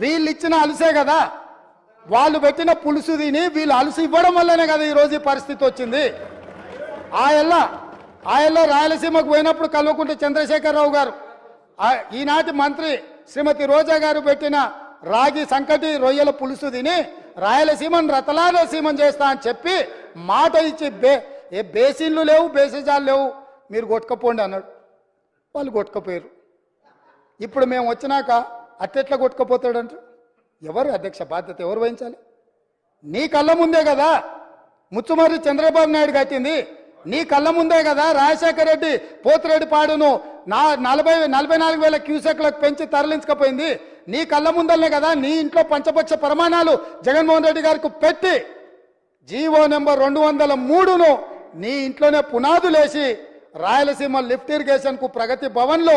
వీళ్ళు ఇచ్చిన అలసే కదా. వాళ్ళు పెట్టిన పులుసు తిని వీళ్ళు అలసి ఇవ్వడం వల్లనే కదా ఈరోజు ఈ పరిస్థితి వచ్చింది. ఆయల్ల ఆయల్లో రాయలసీమకు పోయినప్పుడు కలువకుంటే చంద్రశేఖరరావు గారు ఈనాటి మంత్రి శ్రీమతి రోజా గారు పెట్టిన రాగి సంకటి రొయ్యల పులుసు తిని రాయలసీమను రతలాలసీమం చేస్తా అని చెప్పి మాట ఇచ్చి బే ఏ బేసిన్లు లేవు బేసిజాలు లేవు మీరు కొట్టుకపోండి అన్నాడు. వాళ్ళు కొట్టుకపోయారు. ఇప్పుడు మేము వచ్చినాక అట్టెట్లా కొట్టుకుపోతాడంట? ఎవరు అధ్యక్ష బాధ్యత ఎవరు వహించాలి? నీ కళ్ళ ముందే కదా ముచ్చుమర్రి చంద్రబాబు నాయుడు కట్టింది. నీ కళ్ళ ముందే కదా రాజశేఖర రెడ్డి పోతిరెడ్డి పాడును నా నలభై నలభై నాలుగు వేల క్యూసెక్లకు పెంచి తరలించకపోయింది. నీ కళ్ళ ముందలనే కదా నీ ఇంట్లో పంచపక్ష ప్రమాణాలు జగన్మోహన్ రెడ్డి గారికి పెట్టి జీవో నెంబర్ రెండు వందల మూడును నీ ఇంట్లోనే పునాదులేసి రాయలసీమ లిఫ్ట్ ఇరిగేషన్కు ప్రగతి భవన్లో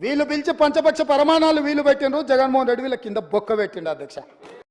వీళ్ళు పిలిచి పంచపక్ష ప్రమాణాలు వీళ్ళు పెట్టినరు జగన్మోహన్ రెడ్డి వీళ్ళ కింద బొక్క పెట్టిండు అధ్యక్ష.